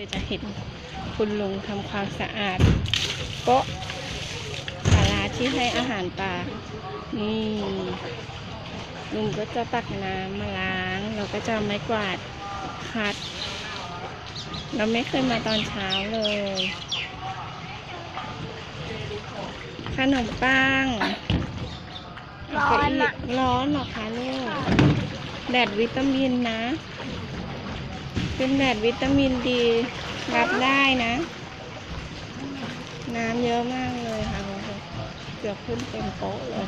เลยจะเห็นคุณลุงทำความสะอาดโป๊ะศาลาที่ให้อาหารปลา นี่ ลุงก็จะตักน้ำมาล้าง เราก็จะเอาไม้กวาดคัด เราไม่เคยมาตอนเช้าเลย ขนมปังร้อนอะร้อนเหรอคะลูกแดดวิตามินนะ เป็นแดดวิตามินดี รับได้นะ น้ำเยอะมากเลยค่ะคุณผู้ชมเกือบขึ้นเต็มโต๊ะเลย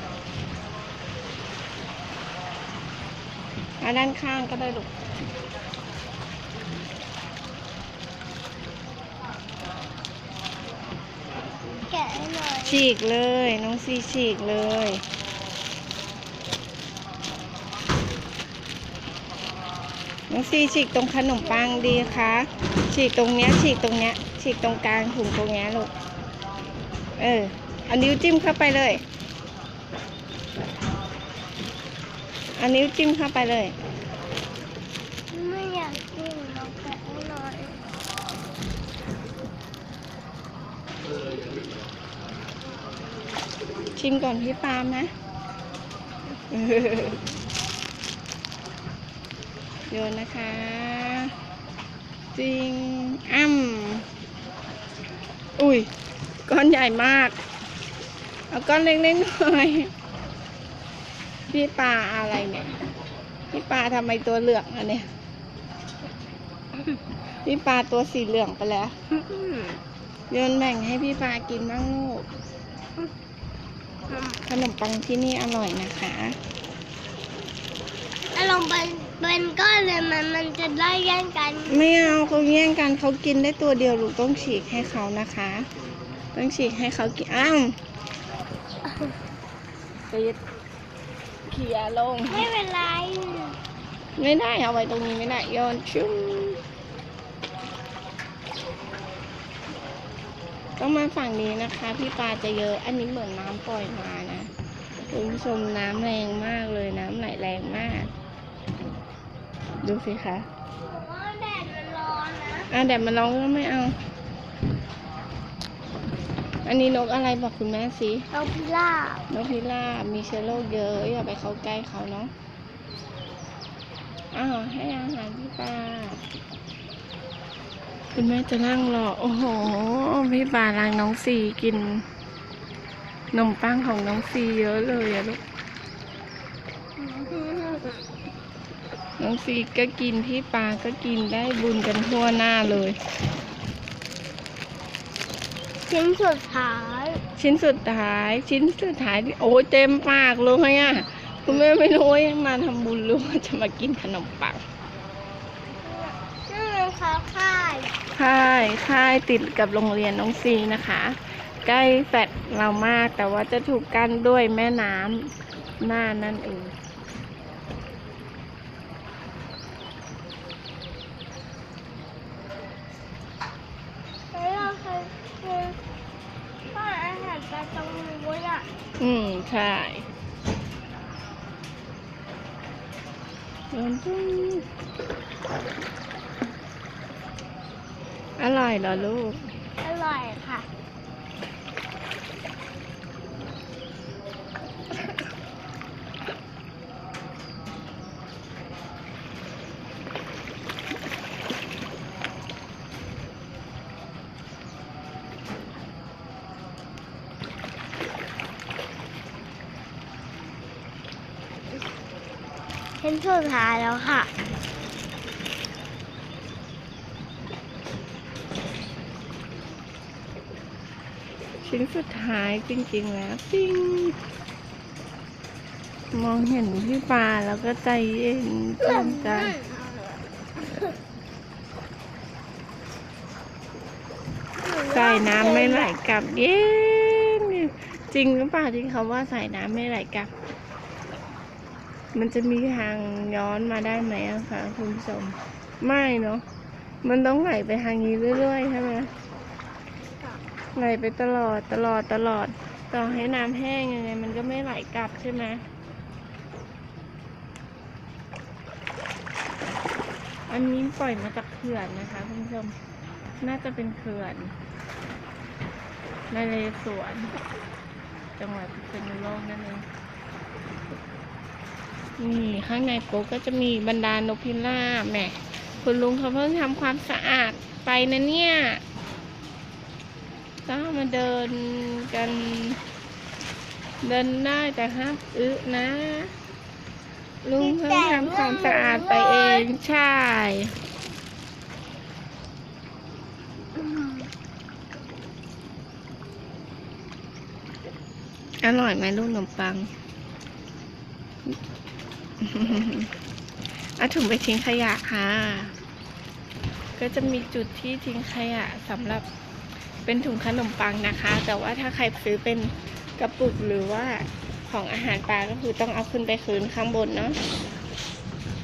อาด้านข้างก็ได้ลูกแกะให้หน่อยฉีกเลย น้องซีฉีกเลย น้องซีฉีกตรงขนมปังดีคะฉีกตรงเนี้ยฉีกตรงเนี้ยฉีกตรงกลางถุงตรงเนี้ยลูก เออเอานิ้วจิ้มเข้าไปเลยเอานิ้วจิ้มเข้าไปเลย ไม่อยากกินลองแกะให้อยชิมก่อนพี่ปาล์มนะ โยนนะคะ จริง อ้ำอุ้ย ก้อนใหญ่มาก เอาก้อนเล็กๆหน่อยพี่ปลาอะไรเนี่ย พี่ปลาทำไมตัวเหลืองอะเนี่ยพี่ปลาตัวสีเหลืองไปแล้ว โยนแบ่งให้พี่ปลากินบ้างลูก ขนมปังที่นี่อร่อยนะคะถ้าลง เป็นเป็นก้อนเลยมันมันจะได้แย่งกัน ไม่เอาเขาแย่งกันเขากินได้ตัวเดียวลูกต้องฉีกให้เขานะคะ ต้องฉีกให้เขากินอ้าวไปเขี่ยลง ไม่เป็นไร ไม่ได้เอาไว้ตรงนี้ไม่ได้โยนชุ่มต้องมาฝั่งนี้นะคะ พี่ปลาจะเยอะ อันนี้เหมือนน้ำปล่อยมานะคุณผู้ชมน้ำแรงมากเลยน้ำไหลแรงมาก ดูสิคะผมว่าแดดมันร้อนนะอะแดดมันร้องก็ไม่เอา อันนี้นกอะไรบอกคุณแม่สิเราพิล่าบ นกพิราบมีเชื้อโรคเยอะอย่าไปเข้าใกล้เขาเนาะ อ้าวให้อาหารพี่ปลาคุณแม่จะนั่งรอ โอ้โห พี่ปลาล้างน้องซีกิน นมปังของน้องซีเยอะเลยอะลูก น้องซีก็กินพี่ปลาก็กินได้บุญกันทั่วหน้าเลย ชิ้นสุดท้ายชิ้นสุดท้าย ชิ้นสุดท้ายที่โอ้ยเต็มปากเลยอะคุณแม่ไม่รู้ว่ามาทำบุญหรือว่าจะมากินขนมปังนี่เป็นข้าวค่ายค่ายค่ายติดกับโรงเรียนน้องซีนะคะ ใกล้แฟลตเรามากแต่ว่าจะถูกกั้นด้วยแม่น้ำน่านนั่นเอง แล้วเราเคยคือป้อนอาหารปลาตรงนู้น อืม ใช่อร่อยเหรอลูก อร่อยค่ะ เป็นสุดท้ายแล้วค่ะ ชิ้นสุดท้ายจริงๆแล้วปิ้งมองเห็นพี่ปลาแล้วก็ใจเย็นชื่นใจใส่น้ำไม่ไหลกลับเย็นจริงหรือเปล่าที่เขาว่าใส่น้ำไม่ไหลกลับ มันจะมีทางย้อนมาได้ไหมอะคะคุณผู้ชม ไม่เนาะ มันต้องไหลไปทางนี้เรื่อยๆใช่ไหมไหลไปตลอดตลอดตลอด ต่อให้น้ำแห้งยังไง มันก็ไม่ไหลกลับใช่ไหมอันนี้ปล่อยมาจากเขื่อนนะคะคุณผู้ชม น่าจะเป็นเขื่อนนเรศวรจังหวัดพิษณุโลกนั่นเอง นี่ข้างในโป๊กก็จะมีบรรดานกพิราบแหมคุณลุงเขาเพิ่งทำความสะอาดไปนะเนี่ยก็มาเดินกัน เดินได้แต่ห้ามอึนะ ลุงเพิ่งทำความสะอาดไปเองใช่อร่อยไหมลูกขนมปัง เอาถุงไปทิ้งขยะค่ะ ก็จะมีจุดที่ทิ้งขยะสำหรับเป็นถุงขนมปังนะคะ แต่ว่าถ้าใครซื้อเป็นกระปุกหรือว่าของอาหารปลาก็คือต้องเอาขึ้นไปคืนข้างบนเนาะ